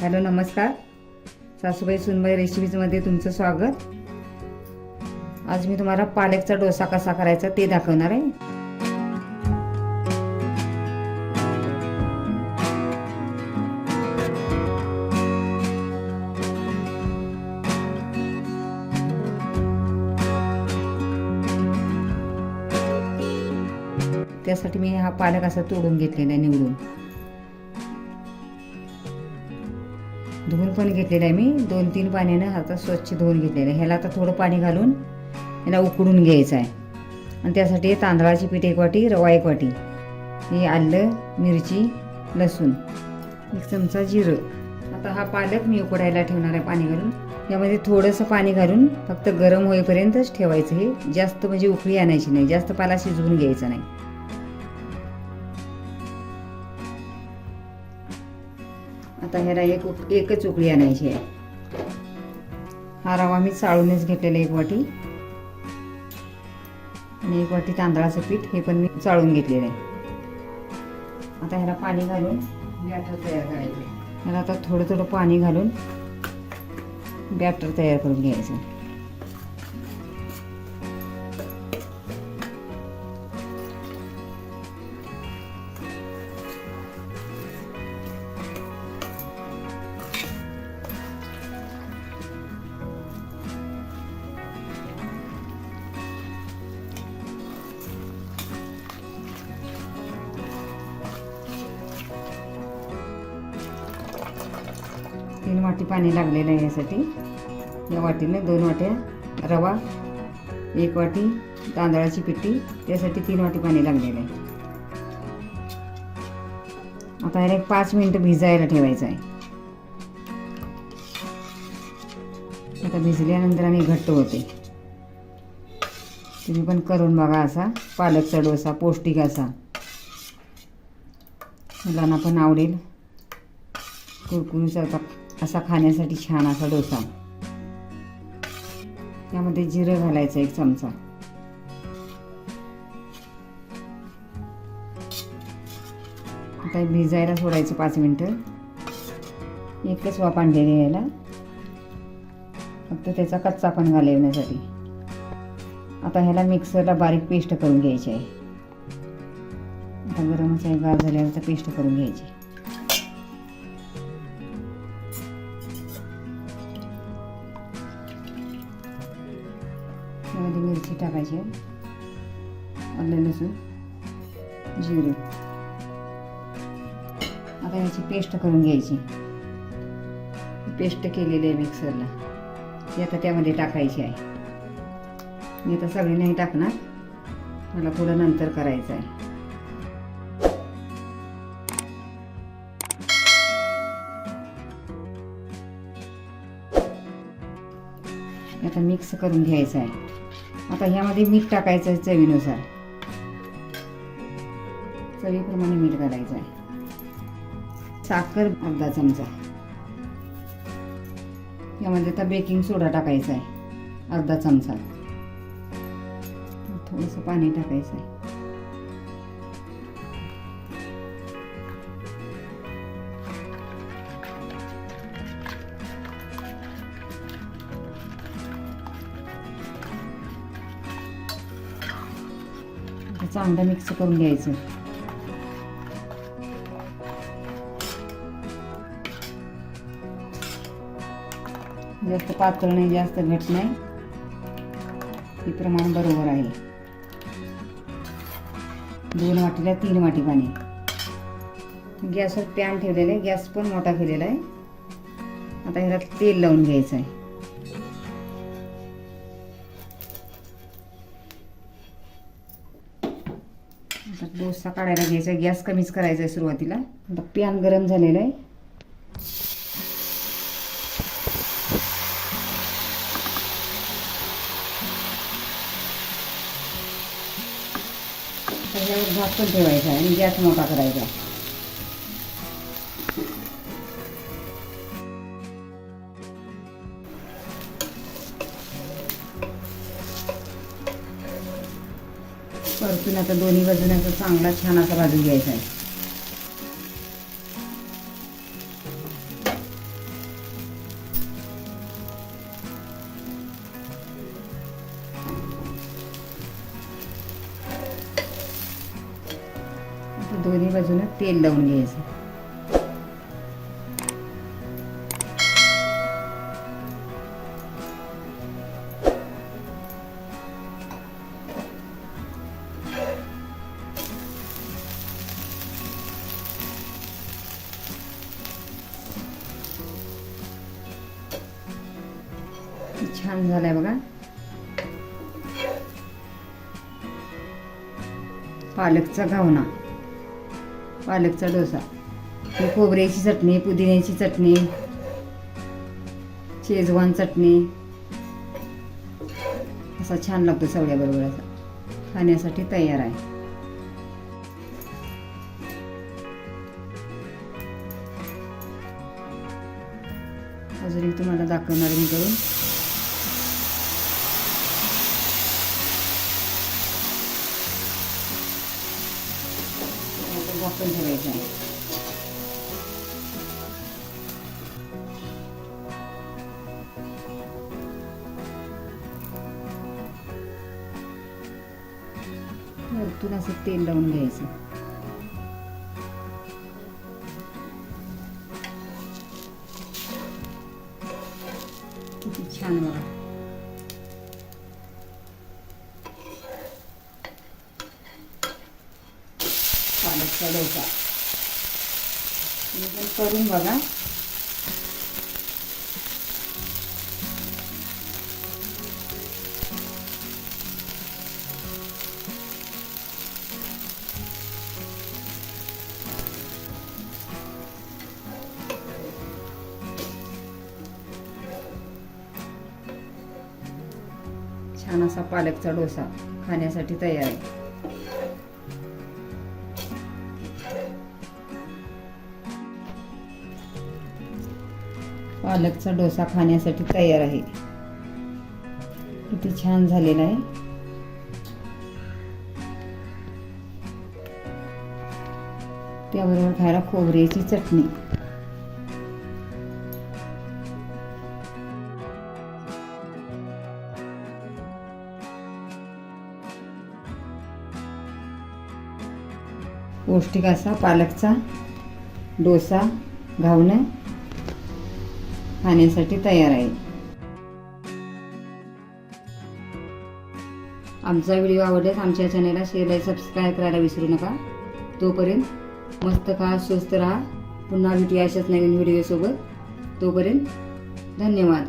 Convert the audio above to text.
Hello नमस्कार. सासूबाई सुनबाई रेसिपीजमध्ये तुमचं स्वागत. आज मी तुम्हाला पालकचा डोसा कसा करायचा ते दाखवणार आहे. त्यासाठी मी हा पालक असा तोडून घेतलेला आहे निवडून. धुवून पण घेतलेलं आहे मी. दोन तीन पाण्यानं आता स्वच्छ धुवून घेतलेलं आहे. ह्याला आता थोडं पाणी घालून ह्याला उकडून घ्यायचं आहे. आणि त्यासाठी तांदळाची पीठ एक वाटी रवा एक वाटी हे आलं मिरची लसूण एक चमचा जिरं. आता हा पालक मी उकडायला ठेवणार आहे पाणी घालून. यामध्ये थोडंसं पाणी घालून फक्त गरम होईपर्यंतच ठेवायचं हे जास्त म्हणजे उकळी आणायची नाही. जास्त पाला शिजवून घ्यायचा नाही. ह्याला एक एकच उकळी आणायची आहे. हा रवा मी चाळूनच घेतलेला एक वाटी. आणि एक वाटी तांदळाचं पीठ हे पण मी चाळून घेतलेलं आहे. आता ह्याला पाणी घालून बॅटर तयार करायचं आहे. ह्याला आता थोडं थोडं पाणी घालून बॅटर तयार करून घ्यायचं वाटी पाणी लागलेलं आहे यासाठी. या वाटीने दोन वाट्या रवा एक वाटी तांदळाची पिट्टी त्यासाठी तीन वाटी पाणी लागलेलं आहे. आता याला एक पाच मिनटं भिजायला ठेवायचं आहे. आता भिजल्यानंतर आणि घट्ट होते. तुम्ही पण करून बघा असा. पालक डोसा पौष्टिक असा. मुलांना पण आवडेल. कुरकुरीचा असा खाण्यासाठी छान असा डोसा. त्यामध्ये जिरं घालायचं एक चमचा. आता भिजायला सोडायचं पाच मिनटं. एकच वा पांढरे घ्यायला. फक्त त्याचा कच्चा पण घालवण्यासाठी आता ह्याला मिक्सरला बारीक पेस्ट करून घ्यायची आहे. आता गरमच आहे गार झाल्यावर तर पेस्ट करून घ्यायची. त्याच्यामध्ये मिरची टाकायची. आलं लसूण जिरे. आता याची पेस्ट करून घ्यायची. पेस्ट केलेली आहे मिक्सरला ती आता त्यामध्ये टाकायची आहे. मी आता सगळी नाही टाकणार. मला थोडं नंतर करायचं आहे. आता मिक्स करून घ्यायचं आहे. आता ह्यामध्ये मीठ टाकायचं आहे चवीनुसार. चवीप्रमाणे मीठ घालायचं आहे. साखर अर्धा चमचा. यामध्ये आता बेकिंग सोडा टाकायचा आहे. अर्धा चमचा. थोडंसं पाणी टाकायचं आहे. त्याचा चांगलं मिक्स करून घ्यायचं जास्त पातळ नाही जास्त घट नाही हे प्रमाण बरोबर आहे दोन वाटीला तीन वाटी पाणी गॅसवर पॅन ठेवलेलं आहे गॅस पण मोठा केलेला आहे आता ह्याला तेल लावून घ्यायचं आहे आता डोसा काढायला घ्यायचा गॅस कमीच करायचा आहे सुरुवातीला. आता पॅन गरम झालेलं आहे. त्याच्यावर झाकून ठेवायचा आहे आणि गॅस मोठा करायचा लसूण आता दोन्ही बाजूने चांगला छान असा भाजून घ्यायचा आहे. दोन्ही बाजूने तेल लावून घ्यायचं. छान झालाय बघा. पालकचा घावना पालकचा डोसा. ही खोबऱ्याची चटणी पुदिन्याची चटणी शेजवान चटणी. असा छान लागतो सवड्याबरोबर असा खाण्यासाठी तयार आहे. अजून एक तुम्हाला दाखवणार मी करून. आता झाकण ठेवायचं आहे वरतून असं तेल लावून घ्यायचं किती छान बघा पालकचा डोसा करून बघा. छान असा पालकचा डोसा खाण्यासाठी तयार आहे. पालकचा डोसा खाण्यासाठी तयार आहे. किती छान झालेला आहे. त्याबरोबर खायला खोबऱ्याची चटणी. पौष्टिक असा पालकचा डोसा घावणं. खाण्यासाठी तयार आहे. आमचा व्हिडिओ आवडल्यास आमच्या चॅनलला शेअर लाईक सबस्क्राईब करायला विसरू नका. तोपर्यंत मस्त खा स्वस्त राहा. पुन्हा भेटूया अशाच नवीन व्हिडिओसोबत तोपर्यंत धन्यवाद.